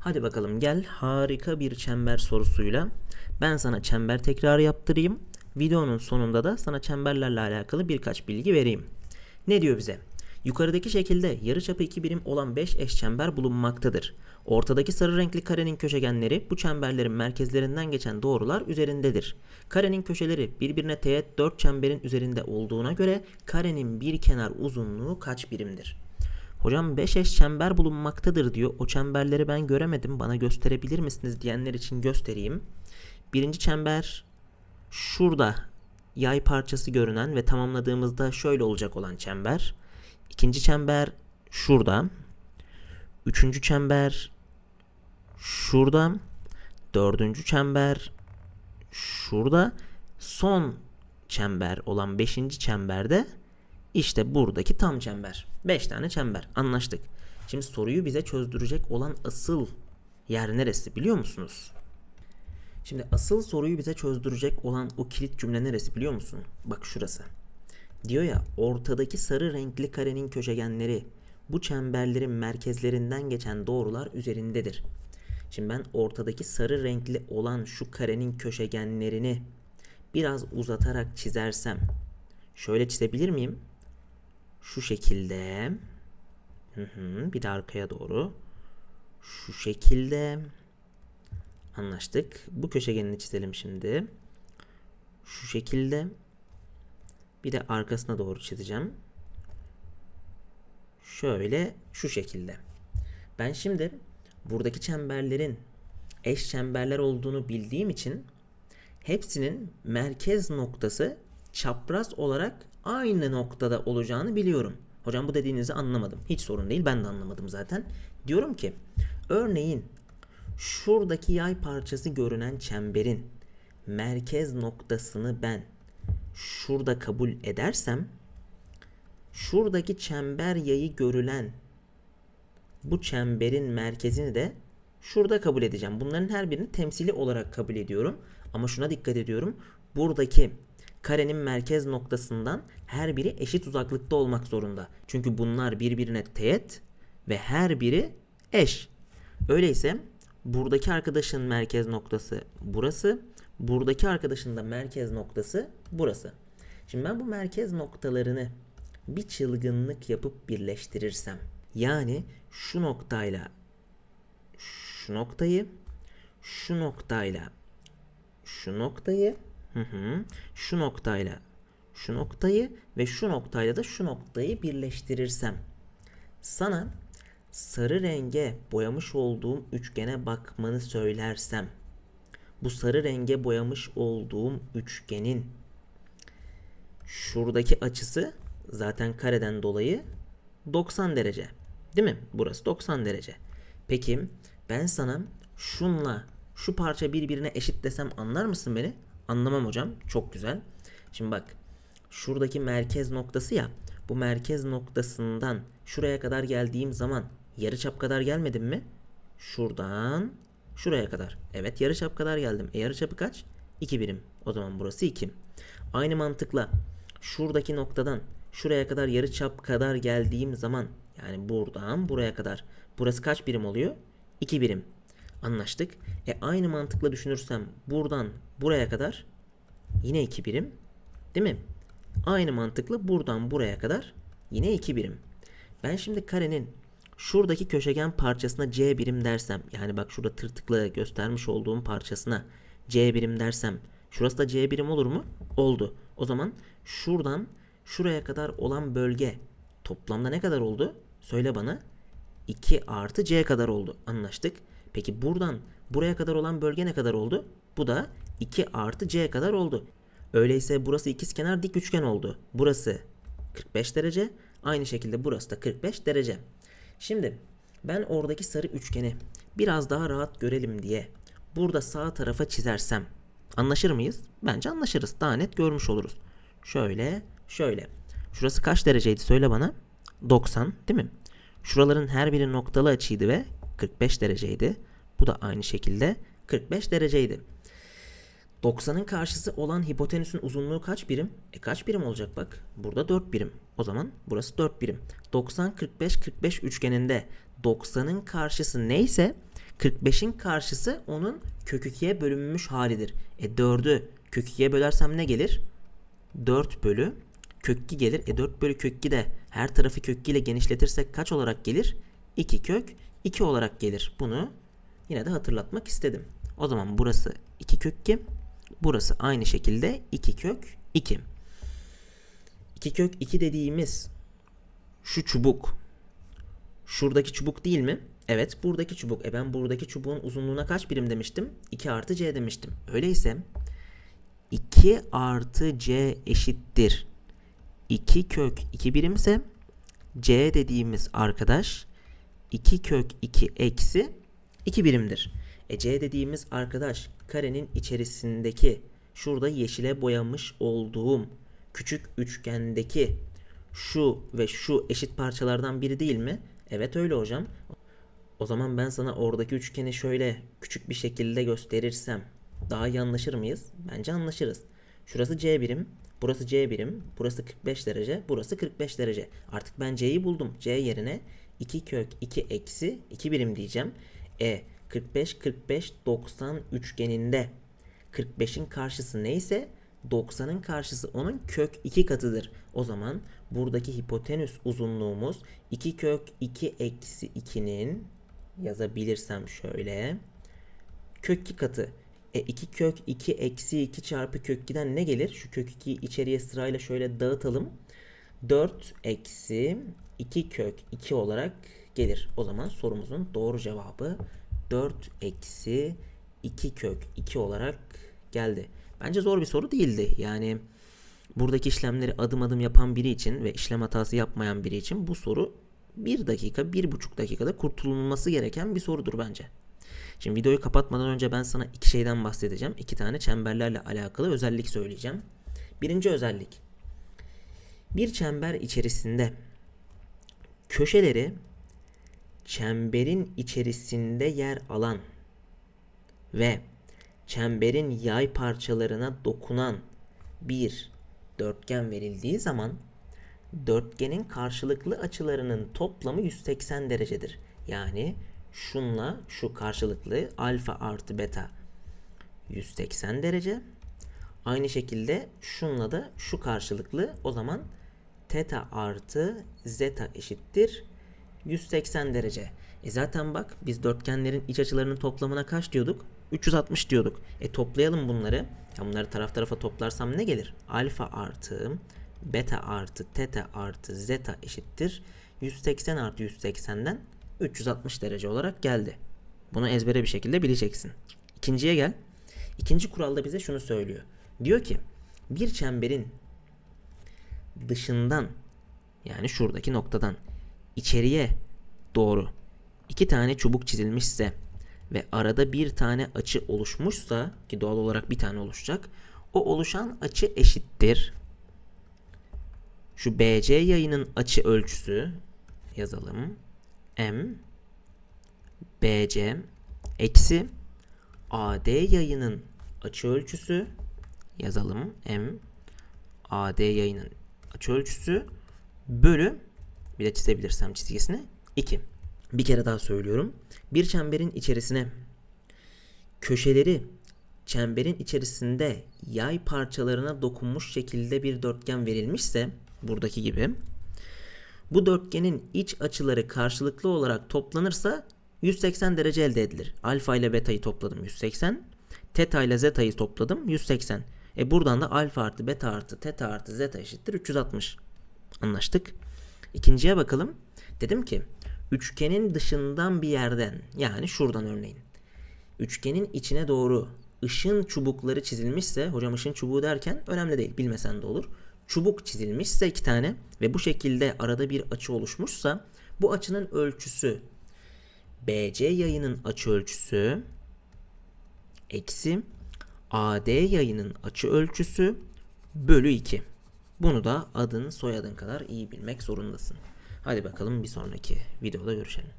Hadi bakalım gel harika bir çember sorusuyla ben sana çember tekrarı yaptırayım. Videonun sonunda da sana çemberlerle alakalı birkaç bilgi vereyim. Ne diyor bize? Yukarıdaki şekilde yarıçapı 2 birim olan 5 eş çember bulunmaktadır. Ortadaki sarı renkli karenin köşegenleri bu çemberlerin merkezlerinden geçen doğrular üzerindedir. Karenin köşeleri birbirine teğet 4 çemberin üzerinde olduğuna göre karenin bir kenar uzunluğu kaç birimdir? Hocam 5 eş çember bulunmaktadır diyor. O çemberleri ben göremedim. Bana gösterebilir misiniz diyenler için göstereyim. Birinci çember şurada yay parçası görünen ve tamamladığımızda şöyle olacak olan çember. İkinci çember şurada. Üçüncü çember şurada. Dördüncü çember şurada. Son çember olan beşinci çemberde işte buradaki tam çember. 5 tane çember. Anlaştık. Şimdi soruyu bize çözdürecek olan asıl yer neresi biliyor musunuz? Şimdi asıl soruyu bize çözdürecek olan o kilit cümle neresi biliyor musun? Bak şurası. Diyor ya ortadaki sarı renkli karenin köşegenleri bu çemberlerin merkezlerinden geçen doğrular üzerindedir. Şimdi ben ortadaki sarı renkli olan şu karenin köşegenlerini biraz uzatarak çizersem şöyle çizebilir miyim? Şu şekilde. Bir de arkaya doğru. Şu şekilde. Anlaştık. Bu köşegenini çizelim şimdi. Şu şekilde. Bir de arkasına doğru çizeceğim. Şöyle şu şekilde. Ben şimdi buradaki çemberlerin eş çemberler olduğunu bildiğim için hepsinin merkez noktası çapraz olarak aynı noktada olacağını biliyorum. Hocam bu dediğinizi anlamadım. Hiç sorun değil ben de anlamadım zaten. Diyorum ki örneğin şuradaki yay parçası görünen çemberin merkez noktasını ben şurada kabul edersem şuradaki çember yayı görülen bu çemberin merkezini de şurada kabul edeceğim. Bunların her birini temsili olarak kabul ediyorum. Ama şuna dikkat ediyorum. Buradaki karenin merkez noktasından her biri eşit uzaklıkta olmak zorunda. Çünkü bunlar birbirine teğet ve her biri eş. Öyleyse buradaki arkadaşın merkez noktası burası. Buradaki arkadaşın da merkez noktası burası. Şimdi ben bu merkez noktalarını bir çılgınlık yapıp birleştirirsem yani şu noktayla şu noktayı şu noktayla şu noktayı hı hı, şu noktayla şu noktayı ve şu noktayla da şu noktayı birleştirirsem sana sarı renge boyamış olduğum üçgene bakmanı söylersem bu sarı renge boyamış olduğum üçgenin şuradaki açısı zaten kareden dolayı 90 derece. Değil mi? Burası 90 derece. Peki ben sana şunla şu parça birbirine eşit desem anlar mısın beni? Anlamam hocam. Çok güzel. Şimdi bak şuradaki merkez noktası ya bu merkez noktasından şuraya kadar geldiğim zaman yarıçap kadar gelmedim mi? Şuradan şuraya kadar. Evet yarıçap kadar geldim. E yarıçapı kaç? 2 birim. O zaman burası 2. Aynı mantıkla şuradaki noktadan şuraya kadar yarıçap kadar geldiğim zaman yani buradan buraya kadar burası kaç birim oluyor? 2 birim. Anlaştık. E aynı mantıkla düşünürsem buradan buraya kadar yine 2 birim. Değil mi? Aynı mantıkla buradan buraya kadar yine 2 birim. Ben şimdi karenin şuradaki köşegen parçasına C birim dersem yani bak şurada tırtıklı göstermiş olduğum parçasına C birim dersem şurası da C birim olur mu? Oldu. O zaman şuradan şuraya kadar olan bölge toplamda ne kadar oldu? Söyle bana. 2 artı C kadar oldu. Anlaştık. Peki buradan buraya kadar olan bölge ne kadar oldu? Bu da 2 artı C kadar oldu. Öyleyse burası ikizkenar dik üçgen oldu. Burası 45 derece. Aynı şekilde burası da 45 derece. Şimdi ben oradaki sarı üçgeni biraz daha rahat görelim diye burada sağ tarafa çizersem anlaşır mıyız? Bence anlaşırız. Daha net görmüş oluruz. Şöyle, şöyle. Şurası kaç dereceydi söyle bana? 90 değil mi? Şuraların her biri noktalı açıydı ve 45 dereceydi. Bu da aynı şekilde 45 dereceydi. 90'ın karşısı olan hipotenüsün uzunluğu kaç birim? E kaç birim olacak bak? Burada 4 birim. O zaman burası 4 birim. 90 45 45 üçgeninde 90'ın karşısı neyse 45'in karşısı onun kök 2'ye bölünmüş halidir. E 4'ü kök 2'ye bölersem ne gelir? 4 bölü kök 2 gelir. E 4 bölü kök 2 de her tarafı kök 2 ile genişletirsek kaç olarak gelir? 2 kök 2 olarak gelir. Bunu yine de hatırlatmak istedim. O zaman burası 2 kök 2. Burası aynı şekilde 2 kök 2. 2 kök 2 dediğimiz şu çubuk şuradaki çubuk değil mi? Evet buradaki çubuk. E ben buradaki çubuğun uzunluğuna kaç birim demiştim? 2 artı c demiştim. Öyleyse 2 artı c eşittir. 2 kök 2 birimse c dediğimiz arkadaş 2 kök 2 eksi 2 birimdir. E c dediğimiz arkadaş karenin içerisindeki şurada yeşile boyamış olduğum küçük üçgendeki şu ve şu eşit parçalardan biri değil mi? Evet öyle hocam. O zaman ben sana oradaki üçgeni şöyle küçük bir şekilde gösterirsem daha iyi anlaşır mıyız? Bence anlaşırız. Şurası C birim, burası C birim, burası 45 derece, burası 45 derece. Artık ben C'yi buldum. C yerine 2 kök 2 eksi 2 birim diyeceğim. E 45 45 90 üçgeninde 45'in karşısı neyse 90'ın karşısı onun kök 2 katıdır. O zaman buradaki hipotenüs uzunluğumuz 2 kök 2 eksi 2'nin yazabilirsem şöyle kök 2 katı. E 2 kök 2 eksi 2 çarpı kök 2'den ne gelir? Şu kök 2'yi içeriye sırayla şöyle dağıtalım. 4 eksi 2 kök 2 olarak gelir. O zaman sorumuzun doğru cevabı 4 eksi 2 kök 2 olarak geldi. Bence zor bir soru değildi. Yani buradaki işlemleri adım adım yapan biri için ve işlem hatası yapmayan biri için bu soru 1 dakika, 1,5 dakikada kurtulunması gereken bir sorudur bence. Şimdi videoyu kapatmadan önce ben sana iki şeyden bahsedeceğim. İki tane çemberlerle alakalı özellik söyleyeceğim. Birinci özellik. Bir çember içerisinde köşeleri çemberin içerisinde yer alan ve çemberin yay parçalarına dokunan bir dörtgen verildiği zaman dörtgenin karşılıklı açılarının toplamı 180 derecedir. Yani şunla şu karşılıklı alfa artı beta 180 derece. Aynı şekilde şunla da şu karşılıklı o zaman teta artı zeta eşittir 180 derece. E zaten bak biz dörtgenlerin iç açılarının toplamına kaç diyorduk? 360 diyorduk. E toplayalım bunları. Ya bunları taraf tarafa toplarsam ne gelir? Alfa artı beta artı teta artı zeta eşittir 180 artı 180'den 360 derece olarak geldi. Bunu ezbere bir şekilde bileceksin. İkinciye gel. İkinci kuralda bize şunu söylüyor. Diyor ki bir çemberin dışından yani şuradaki noktadan içeriye doğru iki tane çubuk çizilmişse ve arada bir tane açı oluşmuşsa ki doğal olarak bir tane oluşacak o oluşan açı eşittir. Şu BC yayının açı ölçüsü yazalım. M BC eksi AD yayının açı ölçüsü yazalım. M AD yayının açı ölçüsü bölü bir de çizebilirsem çizgisini 2. Bir kere daha söylüyorum. Bir çemberin içerisine köşeleri çemberin içerisinde yay parçalarına dokunmuş şekilde bir dörtgen verilmişse buradaki gibi bu dörtgenin iç açıları karşılıklı olarak toplanırsa 180 derece elde edilir. Alfa ile beta'yı topladım 180. Teta ile zeta'yı topladım 180. E buradan da alfa artı beta artı teta artı zeta eşittir 360. Anlaştık. İkinciye bakalım. Dedim ki üçgenin dışından bir yerden yani şuradan örneğin. Üçgenin içine doğru ışın çubukları çizilmişse hocam ışın çubuğu derken önemli değil bilmesen de olur. Çubuk çizilmişse iki tane ve bu şekilde arada bir açı oluşmuşsa bu açının ölçüsü BC yayının açı ölçüsü eksi AD yayının açı ölçüsü bölü 2. Bunu da adın soyadın kadar iyi bilmek zorundasın. Hadi bakalım bir sonraki videoda görüşelim.